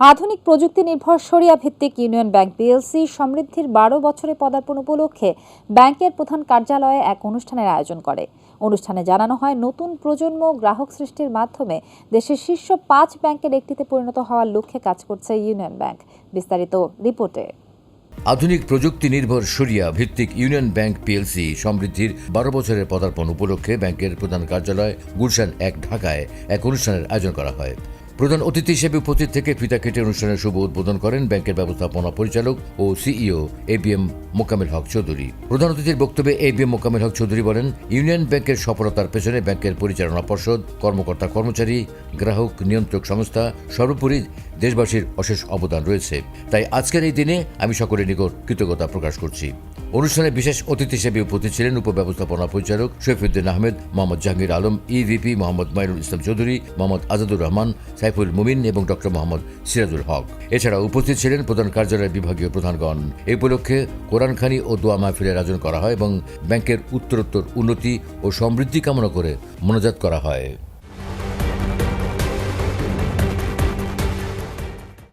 আধুনিক প্রযুক্তি নির্ভর সরিয়া ভিত্তিক ইউনিয়ন ব্যাংক পিএলসি সমৃদ্ধির বারো বছরে পদার্পণ উপলক্ষে ব্যাংকের প্রধান কার্যালয়ে এক অনুষ্ঠানের আয়োজন করে। অনুষ্ঠানে জানানো হয়, নতুন প্রজন্ম গ্রাহক সৃষ্টির মাধ্যমে দেশের শীর্ষ পাঁচ ব্যাংকের একটিতে পরিণত হওয়ার লক্ষ্যে কাজ করছে ইউনিয়ন ব্যাংক। বিস্তারিত রিপোর্টে। আধুনিক প্রযুক্তি নির্ভর সরিয়া ভিত্তিক ইউনিয়ন ব্যাংক পিএলসি সমৃদ্ধির বারো বছরের পদার্পণ উপলক্ষে ব্যাংকের প্রধান কার্যালয় গুলশান এক ঢাকায় এক অনুষ্ঠানের আয়োজন করা হয়। প্রধান অতিথি হিসেবে উপস্থিত থেকে ফিতা কেটে অনুষ্ঠানের শুভ উদ্বোধন করেন ব্যাংকের ব্যবস্থাপনা পরিচালক ও CEO A B M Mokamil Haque Chowdhury. প্রধান অতিথির বক্তব্যে A B M Mokammel Haque Chowdhury বলেন, ইউনিয়ন ব্যাংকের সফলতার পেছনে ব্যাংকের পরিচালনা পর্ষদ, কর্মকর্তা কর্মচারী, গ্রাহক, নিয়ন্ত্রক সংস্থা, সর্বোপরি দেশবাসীর অশেষ অবদান রয়েছে। তাই আজকের এই দিনে আমি সকলের নিকট কৃতজ্ঞতা প্রকাশ করছি। অনুষ্ঠানে বিশেষ অতিথি হিসেবে উপস্থিত ছিলেন উপব্যবস্থাপনা পরিচালক শৈফুদ্দিন আহমেদ, মোহাম্মদ জাহাঙ্গীর আলম ইভিপি মোহাম্মদ মাইনুল ইসলাম চৌধুরী, মোহাম্মদ আজাদুর রহমান, সাইফুল মুমিন এবং ডক্টর মোহাম্মদ সিরাজুল হক। এছাড়া উপস্থিত ছিলেন প্রধান কার্যালয়ের বিভাগীয় প্রধানগণ। এই উপলক্ষে কোরআনখানি ও দোয়া মাহফিলের আয়োজন করা হয় এবং ব্যাংকের উত্তরোত্তর উন্নতি ও সমৃদ্ধি কামনা করে মনোজাত করা হয়।